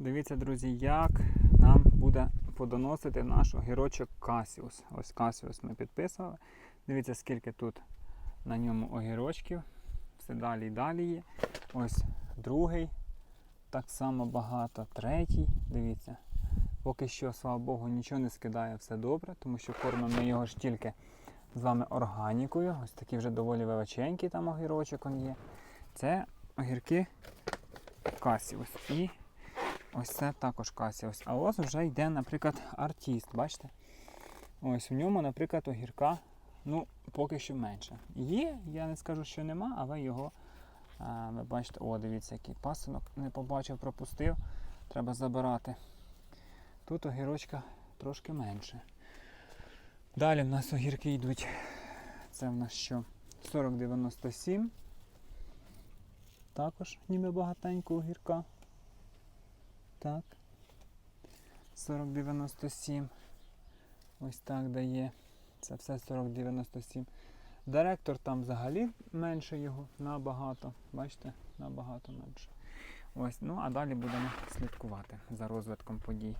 Дивіться, друзі, як нам буде подоносити наш огірочок Касіус. Ось Касіус ми підписували. Дивіться, скільки тут на ньому огірочків. Все далі і далі є. Ось другий. Так само багато. Третій. Дивіться. Поки що, слава Богу, нічого не скидає, все добре, тому що кормимо ми його ж тільки з вами органікою. Ось такий вже доволі величенький там огірочок он є. Це огірки Касіус. І ось це також Касіус. А ось вже йде, наприклад, артіст. Бачите? Ось в ньому, наприклад, огірка, ну, поки що менше. Є, я не скажу, що нема, але його, а, ви бачите, о, дивіться, який пасинок не побачив, пропустив. Треба забирати. Тут огірочка трошки менше. Далі в нас огірки йдуть. Це в нас що? 4097. Також ніби багатенько огірка. Так. 4097. Ось так дає. Це все 4097. Директор там взагалі менше його, набагато. Бачите, набагато менше. Ось, ну а далі будемо слідкувати за розвитком подій.